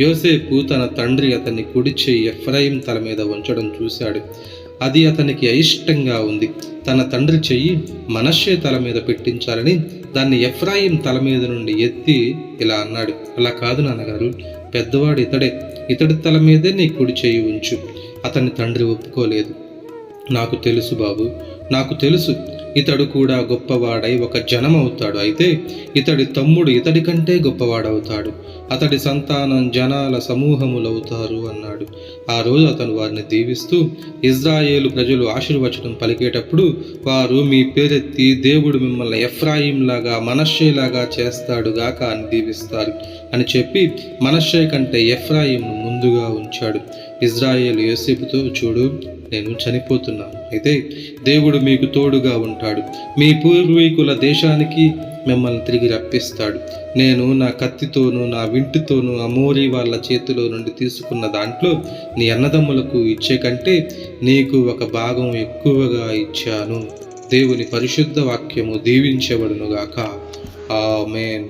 యోసేపు తన తండ్రి అతన్ని కుడి చెయ్యి ఎఫ్రాయిం తల మీద ఉంచడం చూశాడు. అది అతనికి అయిష్టంగా ఉంది. తన తండ్రి చెయ్యి మనషే తల మీద పెట్టించాలని దాన్ని ఎఫ్రాయిం తల మీద నుండి ఎత్తి ఇలా అన్నాడు. అలా కాదు నాన్నగారు పెద్దవాడు ఇతడే. ఇతడి తల మీదే నీ కుడి చెయ్యి ఉంచు. అతని తండ్రి ఒప్పుకోలేదు. నాకు తెలుసు బాబు నాకు తెలుసు. ఇతడు కూడా గొప్పవాడై ఒక జనం అవుతాడు అయితే ఇతడి తమ్ముడు ఇతడి కంటే గొప్పవాడవుతాడు. అతడి సంతానం జనాల సమూహములవుతారు అన్నాడు. ఆ రోజు అతను వారిని దీవిస్తూ ఇజ్రాయేలు ప్రజలు ఆశీర్వచనం పలికేటప్పుడు వారు మీ పేరెత్తి దేవుడు మిమ్మల్ని ఎఫ్రాయింలాగా మనషేలాగా చేస్తాడుగాక అని దీవిస్తారు అని చెప్పి మనషే కంటే ఎఫ్రాయిం ముందుగా ఉంచాడు. ఇజ్రాయేల్ యోసేపుతో చూడు నేను చనిపోతున్నాను అయితే దేవుడు మీకు తోడుగా ఉంటాడు. మీ పూర్వీకుల దేశానికి మిమ్మల్ని తిరిగి రప్పిస్తాడు. నేను నా కత్తితోనూ నా వింటితోనూ అమోరీ వాళ్ళ చేతిలో నుండి తీసుకున్న దాంట్లో నీ అన్నదమ్ములకు ఇచ్చే కంటే నీకు ఒక భాగం ఎక్కువగా ఇచ్చాను. దేవుని పరిశుద్ధ వాక్యము దీవించబడునుగాక ఆమెన్.